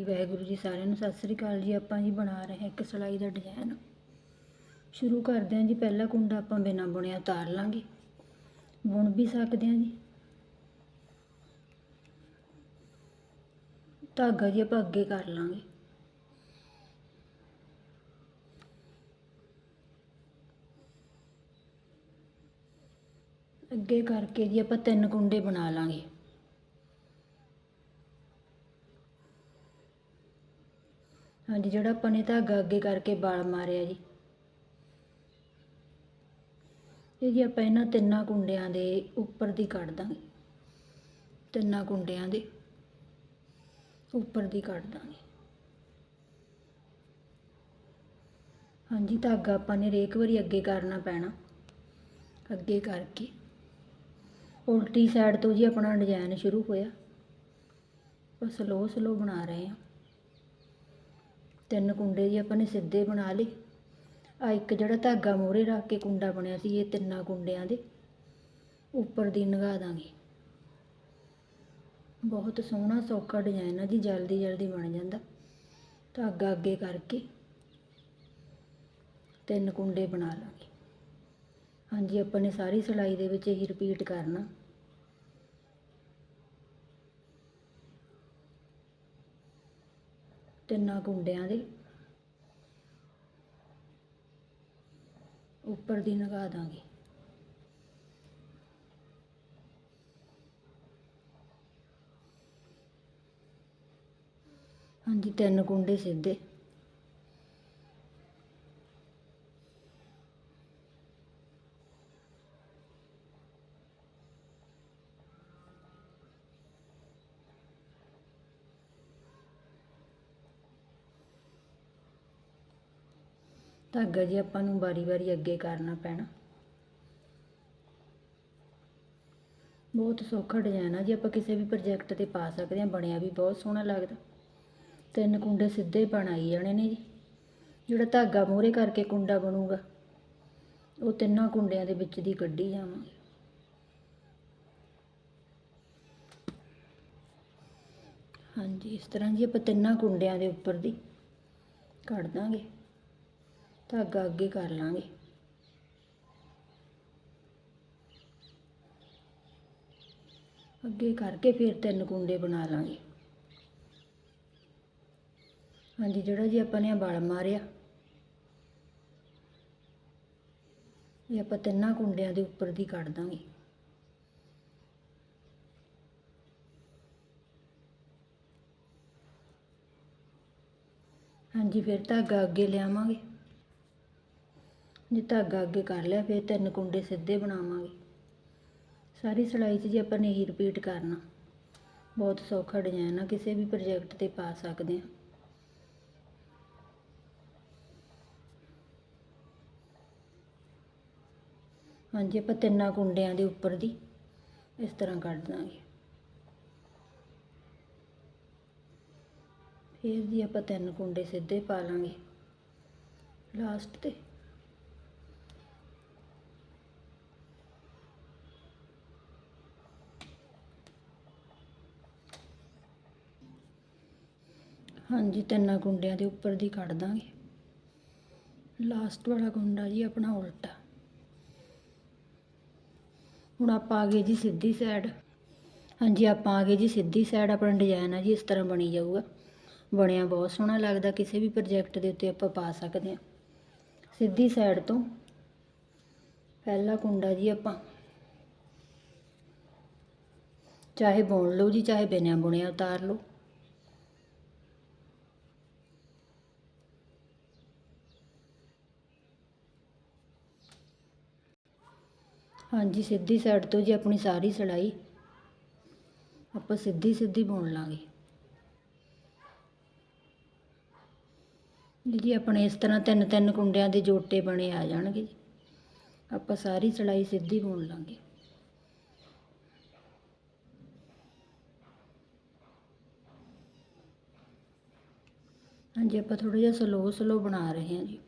ਹਾਂਜੀ ਵਾਹਿਗੁਰੂ ਜੀ ਸਾਰਿਆਂ ਨੂੰ ਸਤਿ ਸ੍ਰੀ ਅਕਾਲ ਜੀ। ਆਪਾਂ ਜੀ ਬਣਾ ਰਹੇ ਹਾਂ ਇੱਕ ਸਿਲਾਈ ਦਾ ਡਿਜ਼ਾਈਨ ਸ਼ੁਰੂ ਕਰਦੇ ਹਾਂ ਜੀ। ਪਹਿਲਾ ਕੁੰਡਾ ਆਪਾਂ ਬਿਨਾਂ ਬੁਣਿਆ ਉਤਾਰ ਲਾਂਗੇ। ਬੁਣ ਵੀ ਸਕਦੇ ਹਾਂ ਜੀ। ਧਾਗਾ ਜੀ ਆਪਾਂ ਅੱਗੇ ਕਰ ਲਾਂਗੇ। ਅੱਗੇ ਕਰਕੇ ਜੀ ਆਪਾਂ ਤਿੰਨ ਕੁੰਡੇ ਬਣਾ ਲਾਂਗੇ। ਹਾਂਜੀ, ਜਿਹੜਾ ਆਪਾਂ ਨੇ ਧਾਗਾ ਅੱਗੇ ਕਰਕੇ ਵਲ ਮਾਰਿਆ ਜੀ। ਇਹ ਜੀ ਆਪਾਂ ਇਹਨਾਂ ਤਿੰਨਾਂ ਕੁੰਡਿਆਂ ਦੇ ਉੱਪਰ ਦੀ ਕੱਢ ਦਾਂਗੇ। ਤਿੰਨਾਂ ਕੁੰਡਿਆਂ ਦੇ ਉੱਪਰ ਦੀ ਕੱਢ ਦਾਂਗੇ। ਹਾਂਜੀ ਧਾਗਾ ਆਪਾਂ ਨੇ ਰੇਕ ਵਾਰੀ ਅੱਗੇ ਕਰਨਾ ਪੈਣਾ। ਅੱਗੇ ਕਰਕੇ। ਉਲਟੀ ਸਾਈਡ ਤੋਂ ਜੀ ਆਪਣਾ ਡਿਜ਼ਾਈਨ ਸ਼ੁਰੂ ਹੋਇਆ। ਬਸ ਸਲੋ ਸਲੋ ਬਣਾ ਰਹੇ ਹਾਂ। ਤਿੰਨ ਕੁੰਡੇ ਜੀ ਆਪਾਂ ਨੇ ਸਿੱਧੇ ਬਣਾ ਲਏ। ਆ ਇੱਕ ਜਿਹੜਾ ਧਾਗਾ ਮੋਰੇ ਰੱਖ ਕੇ ਕੁੰਡਾ ਬਣਿਆ ਸੀ, ਇਹ ਤਿੰਨਾਂ ਕੁੰਡਿਆਂ ਦੇ। ਉੱਪਰ ਦੀ ਨਗਾ ਦਾਂਗੇ। ਬਹੁਤ ਸੋਹਣਾ, ਸੌਖਾ ਡਿਜ਼ਾਈਨ ਆ ਜੀ, ਜਲਦੀ ਜਲਦੀ ਬਣ ਜਾਂਦਾ। ਧਾਗਾ ਅੱਗੇ ਕਰਕੇ ਤਿੰਨ ਕੁੰਡੇ ਬਣਾ ਲਾਂਗੇ। ਹਾਂਜੀ, ਆਪਾਂ ਨੇ ਸਾਰੀ ਸਿਲਾਈ ਦੇ ਵਿੱਚ ਇਹੀ ਰਿਪੀਟ ਕਰਨਾ। ਤਿੰਨਾਂ ਕੁੰਡਿਆਂ ਦੇ। ਉੱਪਰ ਦੀ ਲਗਾ ਦਾਂਗੇ। ਹਾਂਜੀ ਤਿੰਨ ਕੁੰਡੇ ਸਿੱਧੇ। ਧਾਗਾ ਜੀ, ਆਪਾਂ ਨੂੰ ਵਾਰੀ-ਵਾਰੀ ਅੱਗੇ ਕਰਨਾ ਪੈਣਾ। ਬਹੁਤ ਸੌਖਾ ਡਿਜ਼ਾਈਨ ਆ ਜੀ, ਆਪਾਂ ਕਿਸੇ ਵੀ ਪ੍ਰੋਜੈਕਟ ਤੇ ਪਾ ਸਕਦੇ ਹਾਂ ਬਣਿਆ ਵੀ ਬਹੁਤ ਸੋਹਣਾ ਲੱਗਦਾ। ਤਿੰਨ ਕੁੰਡੇ ਸਿੱਧੇ ਬਣਾਈ ਜਾਣੇ ਨੇ ਜੀ। ਜਿਹੜਾ ਧਾਗਾ ਮੂਹਰੇ ਕਰਕੇ ਕੁੰਡਾ ਬਣੂਗਾ, ਉਹ ਤਿੰਨਾਂ ਕੁੰਡਿਆਂ ਦੇ ਵਿੱਚ ਦੀ ਕੱਢੀ ਜਾਵਾਂਗੇ। ਹਾਂਜੀ, ਇਸ ਤਰ੍ਹਾਂ ਜੀ ਆਪਾਂ ਤਿੰਨਾਂ ਕੁੰਡਿਆਂ ਦੇ ਉੱਪਰ ਦੀ ਕੱਢ ਦਾਂਗੇ। ਧਾਗਾ ਅੱਗੇ ਕਰ ਲਾਂਗੇ। ਅੱਗੇ ਕਰਕੇ ਫਿਰ ਤਿੰਨ ਕੁੰਡੇ ਬਣਾ ਲਾਂਗੇ। ਹਾਂਜੀ, ਜਿਹੜਾ ਜੀ ਆਪਾਂ ਨੇ ਬਲ ਮਾਰਿਆ, ਇਹ ਆਪਾਂ ਤਿੰਨਾਂ ਕੁੰਡਿਆਂ ਦੇ ਉੱਪਰ ਦੀ ਕੱਢ ਦਾਂਗੇ। ਹਾਂਜੀ, ਫਿਰ ਧਾਗਾ ਅੱਗੇ ਲਿਆਵਾਂਗੇ। ਜੇ ਧਾਗਾ ਅੱਗੇ ਕਰ ਲਿਆ, ਫਿਰ ਤਿੰਨ ਕੁੰਡੇ ਸਿੱਧੇ ਬਣਾਵਾਂਗੇ। ਸਾਰੀ ਸਿਲਾਈ 'ਚ ਜੇ ਆਪਾਂ ਨੇ ਹੀ ਰਿਪੀਟ ਕਰਨਾ, ਬਹੁਤ ਸੌਖਾ ਡਿਜ਼ਾਈਨ ਆ, ਕਿਸੇ ਵੀ ਪ੍ਰੋਜੈਕਟ ਤੇ ਪਾ ਸਕਦੇ ਆ। ਹਾਂਜੀ, ਆਪਾਂ ਤਿੰਨਾਂ ਕੁੰਡਿਆਂ ਦੇ ਉੱਪਰ ਦੀ ਇਸ ਤਰ੍ਹਾਂ ਕੱਢ ਦਾਂਗੇ। ਫਿਰ ਜੀ ਆਪਾਂ ਤਿੰਨ ਕੁੰਡੇ ਸਿੱਧੇ ਪਾ ਲਾਂਗੇ। ਲਾਸਟ ਤੇ ਹਾਂਜੀ, ਤਿੰਨਾਂ ਕੁੰਡਿਆਂ ਦੇ ਉੱਪਰ ਦੀ ਕੱਢ ਦਾਂਗੇ। ਲਾਸਟ ਵਾਲਾ ਕੁੰਡਾ ਜੀ ਆਪਣਾ ਉਲਟਾ। ਹੁਣ ਆਪਾਂ ਆ ਗਏ ਜੀ ਸਿੱਧੀ ਸਾਈਡ ਹਾਂਜੀ, ਆਪਾਂ ਆ ਗਏ ਜੀ ਸਿੱਧੀ ਸਾਈਡ ਆਪਣਾ ਡਿਜ਼ਾਈਨ ਆ ਜੀ ਇਸ ਤਰ੍ਹਾਂ ਬਣੀ ਜਾਊਗਾ। ਬਣਿਆ ਬਹੁਤ ਸੋਹਣਾ ਲੱਗਦਾ, ਕਿਸੇ ਵੀ ਪ੍ਰੋਜੈਕਟ ਦੇ ਉੱਤੇ ਆਪਾਂ ਪਾ ਸਕਦੇ ਹਾਂ। ਸਿੱਧੀ ਸਾਈਡ ਤੋਂ ਪਹਿਲਾ ਕੁੰਡਾ ਜੀ ਆਪਾਂ। ਚਾਹੇ ਬੁਣ ਲਓ ਜੀ, ਚਾਹੇ ਬਿਨਾਂ ਬੁਣਿਆ ਉਤਾਰ ਲਓ। ਹਾਂਜੀ, ਸਿੱਧੀ ਸਾਈਡ ਤੋਂ ਜੀ ਆਪਣੀ ਸਾਰੀ ਸਿਲਾਈ ਆਪਾਂ ਸਿੱਧੀ ਸਿੱਧੀ ਬੁਣ ਲਾਂਗੇ। ਜੀ ਆਪਣੇ ਇਸ ਤਰ੍ਹਾਂ ਤਿੰਨ ਤਿੰਨ ਕੁੰਡਿਆਂ ਦੇ ਜੋਟੇ ਬਣੇ ਆ ਜਾਣਗੇ ਜੀ। ਆਪਾਂ ਸਾਰੀ ਸਿਲਾਈ ਸਿੱਧੀ ਬੁਣ ਲਾਂਗੇ। ਹਾਂਜੀ, ਆਪਾਂ ਥੋੜਾ ਜਿਹਾ ਸਲੋ ਸਲੋ ਬਣਾ ਰਹੇ ਹਾਂ ਜੀ।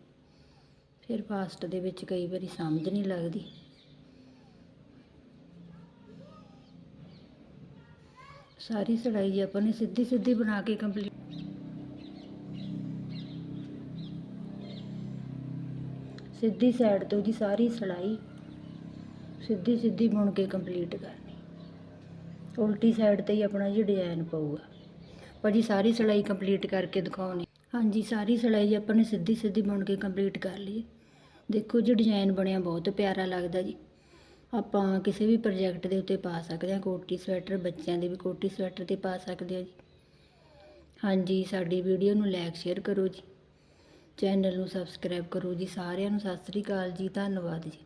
ਫਿਰ ਫਾਸਟ ਦੇ ਵਿੱਚ ਕਈ ਵਾਰੀ ਸਮਝ ਨਹੀਂ ਲੱਗਦੀ। ਸਾਰੀ ਸੜਾਈ ਆਪਾਂ ਨੇ ਸਿੱਧੀ ਸਿੱਧੀ ਬਣਾ ਕੇ ਕੰਪਲੀਟ ਸਿੱਧੀ ਸਾਈਡ ਤੋਂ ਜੀ ਸਾਰੀ ਸੜਾਈ ਸਿੱਧੀ ਸਿੱਧੀ ਬੁਣ ਕੇ ਕੰਪਲੀਟ ਕਰਨੀ। ਉਲਟੀ ਸਾਈਡ ਤੇ ਹੀ ਆਪਣਾ ਜੀ ਡਿਜ਼ਾਈਨ ਪਊਗਾ। ਭਾਜੀ ਸਾਰੀ ਸੜਾਈ ਕੰਪਲੀਟ ਕਰਕੇ ਦਿਖਾਉਣੀ। ਹਾਂਜੀ, ਸਾਰੀ ਸੜਾਈ ਆਪਾਂ ਨੇ ਸਿੱਧੀ ਸਿੱਧੀ ਬੁਣ ਕੇ ਕੰਪਲੀਟ ਕਰ ਲਈ। ਦੇਖੋ ਜੀ ਡਿਜ਼ਾਈਨ ਬਣਿਆ, ਬਹੁਤ ਪਿਆਰਾ ਲੱਗਦਾ ਜੀ। ਆਪਾਂ ਕਿਸੇ ਵੀ ਪ੍ਰੋਜੈਕਟ ਦੇ ਉੱਤੇ ਪਾ ਸਕਦੇ ਹਾਂ, ਕੋਟੀ ਸਵੈਟਰ ਬੱਚਿਆਂ ਦੇ ਵੀ ਕੋਟੀ ਸਵੈਟਰ ਤੇ ਪਾ ਸਕਦੇ ਹਾਂ ਜੀ। ਹਾਂਜੀ, ਸਾਡੀ ਵੀਡੀਓ ਨੂੰ ਲਾਈਕ ਸ਼ੇਅਰ ਕਰੋ ਜੀ। ਚੈਨਲ ਨੂੰ ਸਬਸਕ੍ਰਾਈਬ ਕਰੋ ਜੀ। ਸਾਰਿਆਂ ਨੂੰ ਸਤਿ ਸ੍ਰੀ ਅਕਾਲ ਜੀ। ਧੰਨਵਾਦ ਜੀ।